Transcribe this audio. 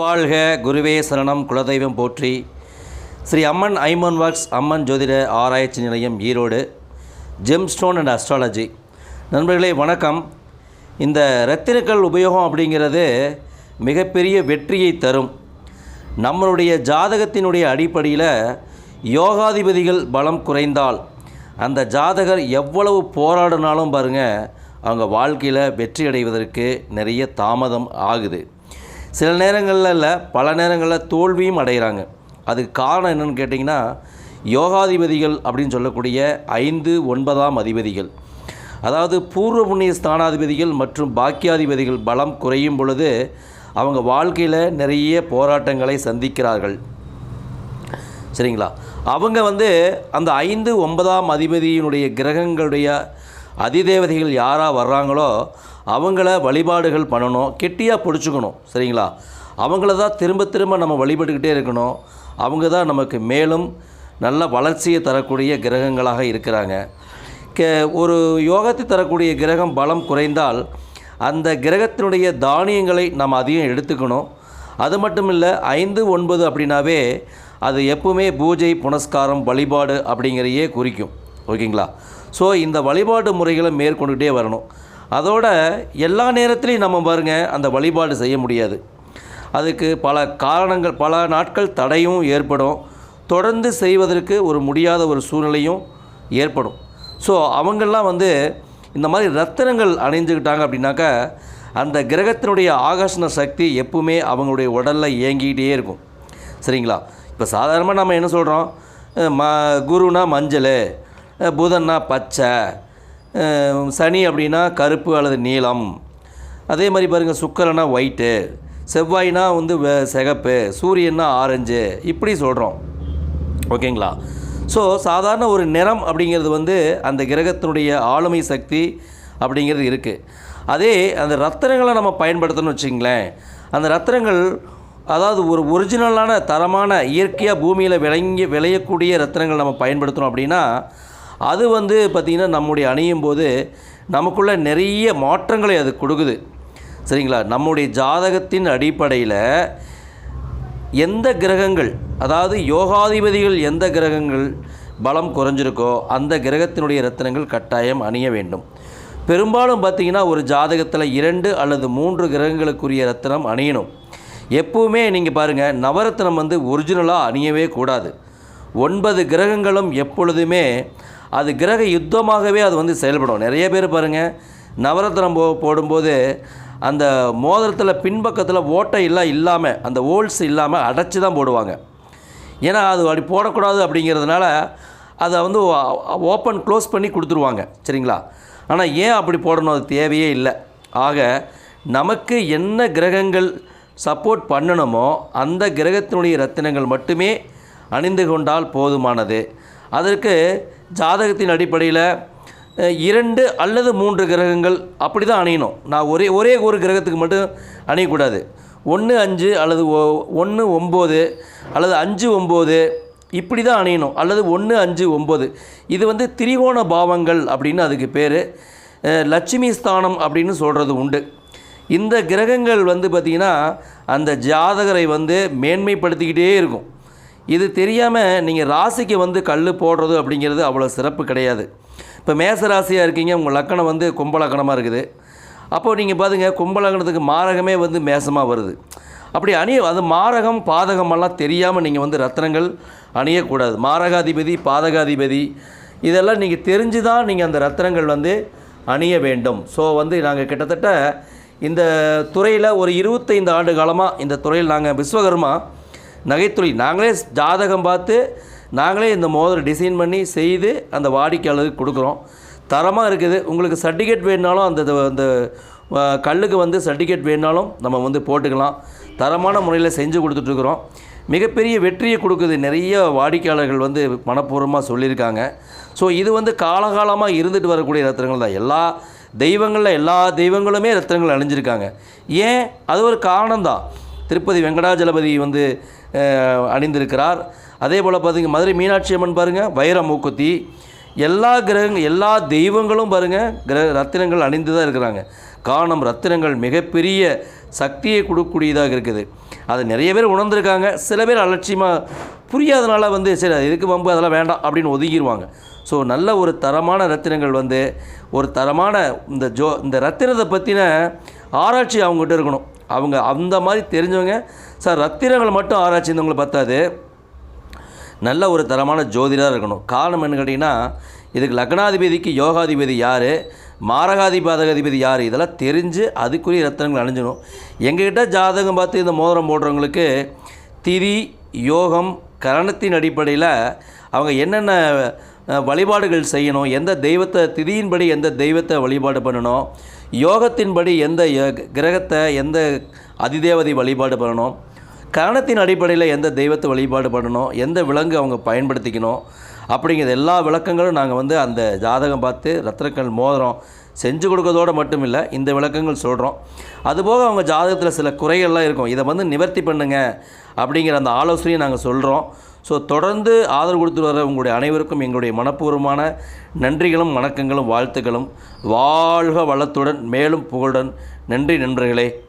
வாழ்க குருவே சரணம் குலதெய்வம் போற்றி. ஸ்ரீ அம்மன் ஐமன் ஒர்க்ஸ் அம்மன் ஜோதிட ஆராய்ச்சி நிலையம் ஈரோடு. Gemstone and astrology. நண்பர்களே வணக்கம். இந்த ரத்தினக்கல் உபயோகம் அப்படிங்கிறது மிகப்பெரிய வெற்றியை தரும். நம்மளுடைய ஜாதகத்தினுடைய அடிப்படையில் யோகாதிபதிகள் பலம் குறைந்தால் அந்த ஜாதகர் எவ்வளவு போராடினாலும் பாருங்கள் அவங்க வாழ்க்கையில் வெற்றி அடைவதற்கு நிறைய தாமதம் ஆகுது. சில நேரங்களில் இல்லை பல நேரங்களில் தோல்வியும் அடைகிறாங்க. அதுக்கு காரணம் என்னென்னு கேட்டிங்கன்னா யோகாதிபதிகள் அப்படின்னு சொல்லக்கூடிய ஐந்து ஒன்பதாம் அதிபதிகள். அதாவது பூர்வ புண்ணிய ஸ்தானாதிபதிகள் மற்றும் பாக்கியாதிபதிகள் பலம் குறையும் பொழுது அவங்க வாழ்க்கையில் நிறைய போராட்டங்களை சந்திக்கிறார்கள். சரிங்களா? அவங்க வந்து அந்த ஐந்து ஒன்பதாம் அதிபதியினுடைய கிரகங்களுடைய அதிதேவதைகள் யாராக வர்றாங்களோ அவங்கள வழிபாடுகள் பண்ணணும் கெட்டியாக பிடிச்சிக்கணும் சரிங்களா? அவங்கள தான் திரும்ப திரும்ப நம்ம வழிபட்டுக்கிட்டே இருக்கணும். அவங்க தான் நமக்கு மேலும் நல்ல வளர்ச்சியை தரக்கூடிய கிரகங்களாக இருக்கிறாங்க. கே ஒரு யோகத்தை தரக்கூடிய கிரகம் பலம் குறைந்தால் அந்த கிரகத்தினுடைய தானியங்களை நம்ம அதிகம் எடுத்துக்கணும். அது மட்டும் இல்லை ஐந்து ஒன்பது அப்படின்னாவே அது எப்பவுமே பூஜை புனஸ்காரம் வழிபாடு அப்படிங்கிறையே குறிக்கும். ஓகேங்களா? ஸோ இந்த வழிபாடு முறைகளை மேற்கொண்டுகிட்டே வரணும். அதோட எல்லா நேரத்துலையும் நம்ம பாருங்க அந்த வழிபாடு செய்ய முடியாது. அதுக்கு பல காரணங்கள் பல நாட்கள் தடையும் ஏற்படும். தொடர்ந்து செய்வதற்கு ஒரு முடியாத ஒரு சூழ்நிலையும் ஏற்படும். ஸோ அவங்கெல்லாம் வந்து இந்த மாதிரி ரத்தினங்கள் அணிஞ்சுக்கிட்டாங்க அப்படின்னாக்கா அந்த கிரகத்தினுடைய ஆகர்ஷண சக்தி எப்பவுமே அவங்களுடைய உடலில் இயங்கிக்கிட்டே இருக்கும். சரிங்களா? இப்போ சாதாரணமாக நம்ம என்ன சொல்கிறோம் ம குருனா மஞ்சள் புதன்னா பச்சை சனி அப்படின்னா கருப்பு அல்லது நீலம். அதே மாதிரி பாருங்கள் சுக்கரனா ஒயிட்டு செவ்வாய்னா வந்து சிகப்பு சூரியன்னா ஆரஞ்சு இப்படி சொல்கிறோம் ஓகேங்களா? ஸோ சாதாரண ஒரு நிறம் அப்படிங்கிறது வந்து அந்த கிரகத்தினுடைய ஆளுமை சக்தி அப்படிங்கிறது இருக்குது அதே அந்த ரத்தனங்களை நம்ம பயன்படுத்தணும்னு வச்சுங்களேன். அந்த ரத்தனங்கள் அதாவது ஒரு ஒரிஜினலான தரமான இயற்கையாக பூமியில் விளங்கி விளையக்கூடிய ரத்தனங்கள் நம்ம பயன்படுத்தணும் அப்படின்னா அது வந்து பார்த்திங்கன்னா நம்முடைய அணியும் போது நமக்குள்ள நிறைய மாற்றங்களை அது கொடுக்குது. சரிங்களா? நம்முடைய ஜாதகத்தின் அடிப்படையில் எந்த கிரகங்கள் அதாவது யோகாதிபதிகள் எந்த கிரகங்கள் பலம் குறைஞ்சிருக்கோ அந்த கிரகத்தினுடைய ரத்தினங்கள் கட்டாயம் அணிய வேண்டும். பெரும்பாலும் பார்த்திங்கன்னா ஒரு ஜாதகத்தில் இரண்டு அல்லது மூன்று கிரகங்களுக்குரிய ரத்தினம் அணியணும். எப்போவுமே நீங்கள் பாருங்கள் நவரத்தினம் வந்து ஒரிஜினலாக அணியவே கூடாது. ஒன்பது கிரகங்களும் எப்பொழுதுமே அது கிரக யுத்தமாகவே அது வந்து செயல்படும். நிறைய பேர் பாருங்கள் நவரத்தினம் போ போடும்போது அந்த மோதிரத்தில் பின்பக்கத்தில் ஓட்டை எல்லாம் இல்லாமல் அந்த ஓல்ஸ் இல்லாமல் அடைச்சி தான் போடுவாங்க. ஏன்னா அது அப்படி போடக்கூடாது அப்படிங்கிறதுனால அதை வந்து ஓப்பன் க்ளோஸ் பண்ணி கொடுத்துருவாங்க. சரிங்களா? ஆனால் ஏன் அப்படி போடணும்? அது தேவையே இல்லை. ஆக நமக்கு என்ன கிரகங்கள் சப்போர்ட் பண்ணணுமோ அந்த கிரகத்தினுடைய ரத்தினங்கள் மட்டுமே அணிந்து கொண்டால் போதுமானது. அதற்கு ஜாதகத்தின் அடிப்படையில் இரண்டு அல்லது மூன்று கிரகங்கள் அப்படி தான் அணியணும். நான் ஒரே ஒரே ஒரு கிரகத்துக்கு மட்டும் அணியக்கூடாது. ஒன்று அஞ்சு அல்லது ஒ ஒன்று ஒம்பது அல்லது அஞ்சு ஒம்பது இப்படி தான் அணியணும். அல்லது ஒன்று அஞ்சு ஒம்பது. இது வந்து திரிகோண பாவங்கள் அப்படின்னு அதுக்கு பேர். லட்சுமி ஸ்தானம் அப்படின்னு சொல்கிறது உண்டு. இந்த கிரகங்கள் வந்து பார்த்திங்கன்னா அந்த ஜாதகரை வந்து மேன்மைப்படுத்திக்கிட்டே இருக்கும். இது தெரியாமல் நீங்கள் ராசிக்கு வந்து கல் போடுறது அப்படிங்கிறது அவ்வளோ சிறப்பு கிடையாது. இப்போ மேச ராசியாக இருக்கீங்க உங்கள் லக்கணம் வந்து கும்பலக்கணமாக இருக்குது. அப்போது நீங்கள் பாருங்க கும்பலக்கணத்துக்கு மாரகமே வந்து மேசமாக வருது. அப்படி அணிய அது மாரகம் பாதகமெல்லாம் தெரியாமல் நீங்கள் வந்து ரத்னங்கள் அணியக்கூடாது. மாரகாதிபதி பாதகாதிபதி இதெல்லாம் நீங்கள் தெரிஞ்சு தான் நீங்கள் அந்த ரத்னங்கள் வந்து அணிய வேண்டும். ஸோ வந்து நாங்கள் கிட்டத்தட்ட இந்த துறையில் ஒரு இருபத்தைந்து ஆண்டு காலமாக இந்த துறையில் நாங்கள் விஸ்வகர்மா நகைத்துறை நாங்களே ஜாதகம் பார்த்து நாங்களே இந்த மோதிரம் டிசைன் பண்ணி செய்து அந்த வாடிக்கையாளருக்கு கொடுக்குறோம். தரமாக இருக்குது. உங்களுக்கு சர்டிஃபிகேட் வேணுனாலும் அந்த அந்த கல்லுக்கு வந்து சர்டிஃபிகேட் வேணுனாலும் நம்ம வந்து போட்டுக்கலாம். தரமான முறையில் செஞ்சு கொடுத்துட்ருக்குறோம். மிகப்பெரிய வெற்றியை கொடுக்குது. நிறைய வாடிக்கையாளர்கள் வந்து மனப்பூர்வமாக சொல்லியிருக்காங்க. ஸோ இது வந்து காலகாலமாக இருந்துட்டு வரக்கூடிய ரத்தனங்கள் தான். எல்லா தெய்வங்களில் எல்லா தெய்வங்களுமே ரத்தினங்கள் அணிஞ்சிருக்காங்க. ஏன்? அது ஒரு காரணம்தான் திருப்பதி வெங்கடாஜலபதி வந்து அணிந்திருக்கிறார். அதே போல் பார்த்தீங்க மதுரை மீனாட்சி அம்மன் பாருங்கள் வைர மூக்குத்தி. எல்லா கிரகங்கள் எல்லா தெய்வங்களும் பாருங்கள் கிரக ரத்தினங்கள் அணிந்து தான் இருக்கிறாங்க. காரணம் ரத்தினங்கள் மிகப்பெரிய சக்தியை கொடுக்கக்கூடியதாக இருக்குது. அதை நிறைய பேர் உணர்ந்திருக்காங்க. சில பேர் அலட்சியமாக புரியாதனால வந்து சரி அது எதுக்கு வம்பு அதெல்லாம் வேண்டாம் அப்படின்னு ஒதுங்கிடுவாங்க ஸோ நல்ல ஒரு தரமான ரத்தினங்கள் வந்து ஒரு தரமான இந்த ஜோ இந்த ரத்தினத்தை பற்றின ஆராய்ச்சி அவங்ககிட்ட இருக்கணும். அவங்க அந்த மாதிரி தெரிஞ்சவங்க. சார் ரத்தினங்கள் மட்டும் ஆராய்ச்சி இருந்தவங்களை பார்த்தாது. நல்ல ஒரு தரமான ஜோதிடராக இருக்கணும். காரணம் என்ன கேட்டிங்கன்னா இதுக்கு லக்னாதிபதிக்கு யோகாதிபதி யார்? மாரகாதிபாதகாதிபதி யார்? இதெல்லாம் தெரிஞ்சு அதுக்குரிய ரத்தனங்கள் அணிஞ்சிடும் எங்ககிட்ட ஜாதகம் பார்த்து இந்த மோதிரம் போடுறவங்களுக்கு திதி யோகம் கரணத்தின் அடிப்படையில் அவங்க என்னென்ன வழிபாடுகள் செய்யணும். எந்த தெய்வத்தை திதியின்படி எந்த தெய்வத்தை வழிபாடு பண்ணணும். யோகத்தின்படி எந்த ய- கிரகத்தை எந்த அதிதேவதை வழிபாடு பண்ணணும். கரணத்தின் அடிப்படையில் எந்த தெய்வத்தை வழிபாடு பண்ணணும். எந்த விலங்கு அவங்க பயன்படுத்திக்கணும். அப்படிங்கிறது எல்லா விளக்கங்களும் நாங்கள் வந்து அந்த ஜாதகம் பார்த்து ரத்னக்கல் மோதிரம் செஞ்சு கொடுக்கறதோடு மட்டும் இல்லை இந்த விளக்கங்கள் சொல்கிறோம் அதுபோக அவங்க ஜாதகத்தில் சில குறைகள்லாம் இருக்கும். இதை வந்து நிவர்த்தி பண்ணுங்க அப்படிங்கிற அந்த ஆலோசனையை நாங்கள் சொல்கிறோம் ஸோ தொடர்ந்து ஆதரவு கொடுத்து வர உங்களுடைய அனைவருக்கும் எங்களுடைய மனப்பூர்வமான நன்றிகளும் வணக்கங்களும் வாழ்த்துக்களும். வாழ்க வளத்துடன் மேலும் புகழுடன். நன்றி நண்பர்களே.